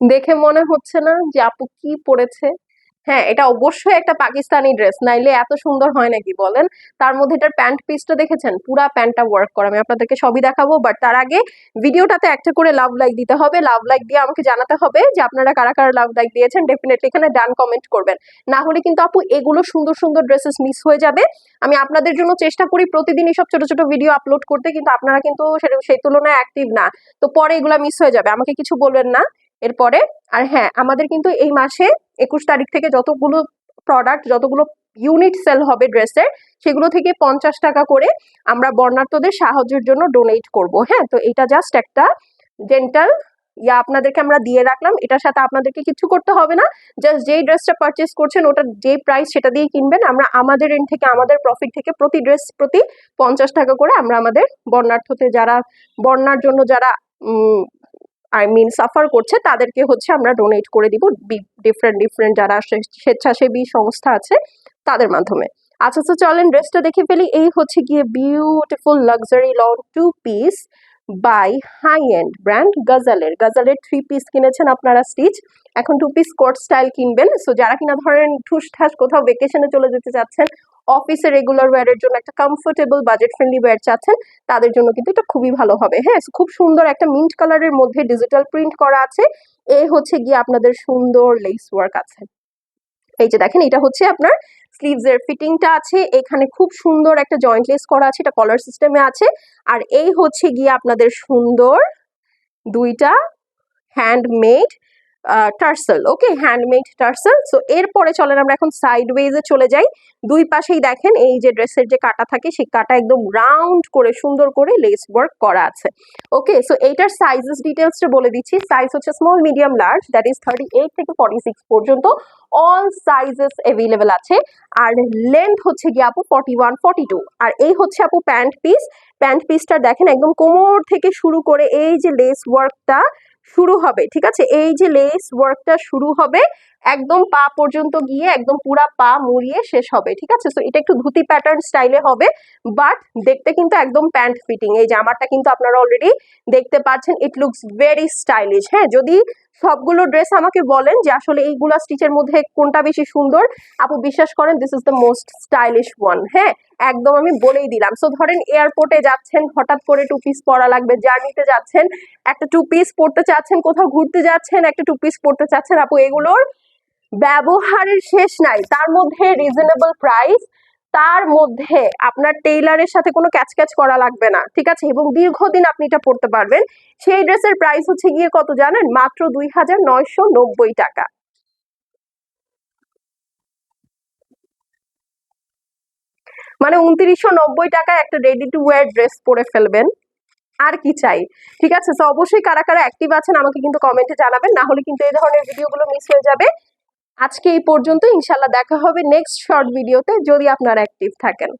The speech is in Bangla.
দেখে মনে হচ্ছে না যে আপু কি পরেছে। হ্যাঁ এটা অবশ্যই একটা পাকিস্তানি ড্রেস নাইলে এত সুন্দর হয় নাকি বলেন? তার মধ্যে এটার প্যান্ট পিসটা দেখেছেন? পুরা প্যান্টটা ওয়ার্ক করা। আমি আপনাদেরকে সবই দেখাবো বাট তার আগে ভিডিওটাতে একটা করে লাভ লাইক দিতে হবে। লাভ লাইক দিয়ে আমাকে জানাতে হবে যে আপনারা কারা কারা লাভ লাইক দিয়েছেন। ডেফিনেটলি এখানে ডান কমেন্ট করবেন। না হলে কিন্তু আপু এগুলো সুন্দর সুন্দর ড্রেসেস মিস হয়ে যাবে। আমি আপনাদের জন্য চেষ্টা করি প্রতিদিন সব ছোট ছোট ভিডিও আপলোড করতে, কিন্তু আপনারা কিন্তু সেই তুলনায় অ্যাক্টিভ না। তো পরে এগুলো মিস হয়ে যাবে। আমাকে কিছু বলবেন না? এরপরে, আর হ্যাঁ আমাদের কিন্তু এই মাসে একুশ তারিখ থেকে যতগুলো প্রোডাক্ট যতগুলো ইউনিট সেল হবে ড্রেসের, সেগুলো থেকে পঞ্চাশ টাকা করে আমরা বর্ণার্থদের সাহায্যের জন্য ডোনেট করব। হ্যাঁ তো এটা জাস্ট একটা ডেন্টাল ইয়া আপনাদেরকে আমরা দিয়ে রাখলাম। এটার সাথে আপনাদেরকে কিছু করতে হবে না। জাস্ট যেই ড্রেসটা পারচেস করছেন, ওটা যে প্রাইস সেটা দিয়ে কিনবেন। আমরা আমাদের এন্ড থেকে, আমাদের প্রফিট থেকে প্রতি ড্রেস প্রতি পঞ্চাশ টাকা করে আমরা আমাদের বর্ণার্থতে যারা বন্যার জন্য যারা আই মিন সাফার করছে, তাদেরকে হচ্ছে আমরা ডোনেট করে দিব ডিফারেন্ট ডিফারেন্ট যারা স্বে- স্বেচ্ছাসেবী সংস্থা আছে, তাদের মাধ্যমে। আচ্ছা তো চলেন ড্রেসটা দেখে ফেলি। এই হচ্ছে গিয়ে beautiful luxury long two piece by high end brand গাজালের গাজালের থ্রি পিস কিনেছেন আপনারা স্টিচ এখন টু পিস কোট স্টাইল কিনবেন। সো যারা কিনা ধরেন ঠুস ঠাস কোথাও ভেকেশনে চলে যেতে চাচ্ছেন অফিসে রেগুলার ওয়্যারের জন্য একটা কমফোর্টেবল বাজেট ফ্রেন্ডলি ওয়্যার চাচ্ছেন, তাদের জন্য কিন্তু এটা খুবই ভালো হবে। হ্যাঁ খুব সুন্দর একটা মিন্ট কালারের মধ্যে ডিজিটাল প্রিন্ট করা আছে। এই হচ্ছে গিয়ে আপনাদের সুন্দর লেস ওয়ার্ক আছে। এই যে দেখেন, এটা হচ্ছে আপনার স্লিভস এর ফিটিংটা আছে। এখানে খুব সুন্দর একটা জয়েন্ট লেস করা আছে, এটা কলার সিস্টেমে আছে। আর এই হচ্ছে গিয়ে আপনাদের সুন্দর দুইটা handmade tassel. Okay handmade tassel. So এরপরে চলেন আমরা এখন সাইড ওয়েজে চলে যাই। দুই পাশেই দেখেন, এই যে ড্রেসের যে কাটা থাকে, সেই কাটা একদম রাউন্ড করে, সুন্দর করে লেস ওয়ার্ক করা আছে। ওকে সো এইটার সাইজেস ডিটেলসটা বলে দিচ্ছি। সাইজ হচ্ছে small medium large that is thirty eight থেকে ফর্টি সিক্স পর্যন্ত। অল সাইজেস অ্যাভেলেবেল আছে। আর লেন্থ হচ্ছে গিয়ে আপু ফর্টি ওয়ান ফর্টি টু আর এই হচ্ছে আপু প্যান্ট পিস প্যান্ট পিসটা দেখেন, একদম কোমর থেকে শুরু করে এই যে লেস ওয়ার্কটা শুরু হবে, ঠিক আছে? এই যে লেস ওয়ার্কটা শুরু হবে, একদম পা পর্যন্ত গিয়ে একদম পুরা পা মুড়িয়ে শেষ হবে, ঠিক আছে? সো এটা একটু ধুতি প্যাটার্ন স্টাইলে হবে বাট দেখতে কিন্তু একদম প্যান্ট ফিটিং এই জামাটা কিন্তু আপনারা অলরেডি দেখতে পাচ্ছেন ইট লুকস ভেরি স্টাইলিশ হ্যাঁ? যদি সবগুলো ড্রেস আমাকে বলেন যে আসলে এইগুলা স্টিচের মধ্যে কোনটা বেশি সুন্দর। আপু বিশ্বাস করেন this is the most stylish one হ্যাঁ? একদম আমি বলেই দিলাম। সো ধরেন এয়ারপোর্টে যাচ্ছেন, হঠাৎ করে টু পিস পরা লাগবে জার্নিতে যাচ্ছেন, একটা টু পিস পরতে চাচ্ছেন, কোথাও ঘুরতে যাচ্ছেন, একটা টু পিস পরতে চাচ্ছেন, আপু এগুলোর ব্যবহারের শেষ নাই। তার মধ্যে রিজনেবল প্রাইস তার মধ্যে আপনার টেইলারের সাথে কোনো ক্যাচ ক্যাচ করা লাগবে না, ঠিক আছে? এবং দীর্ঘদিন আপনি এটা পড়তে পারবেন। সেই ড্রেসের প্রাইস হচ্ছে গিয়ে কত জানেন? মাত্র দুই হাজার নয়শো নব্বই টাকা। মানে উনত্রিশশো নব্বই টাকায় একটা রেডি টু ওয়ার ড্রেস পরে ফেলবেন। আর কি চাই, ঠিক আছে? তো অবশ্যই কারা কারা অ্যাক্টিভ আছেন আমাকে কিন্তু কমেন্টে জানাবেন। না হলে কিন্তু এই ধরনের ভিডিওগুলো মিস হয়ে যাবে। আজকে এই পর্যন্ত ইনশাল্লাহ দেখা হবে নেক্সট শর্ট ভিডিওতে যদি আপনারা অ্যাক্টিভ থাকেন।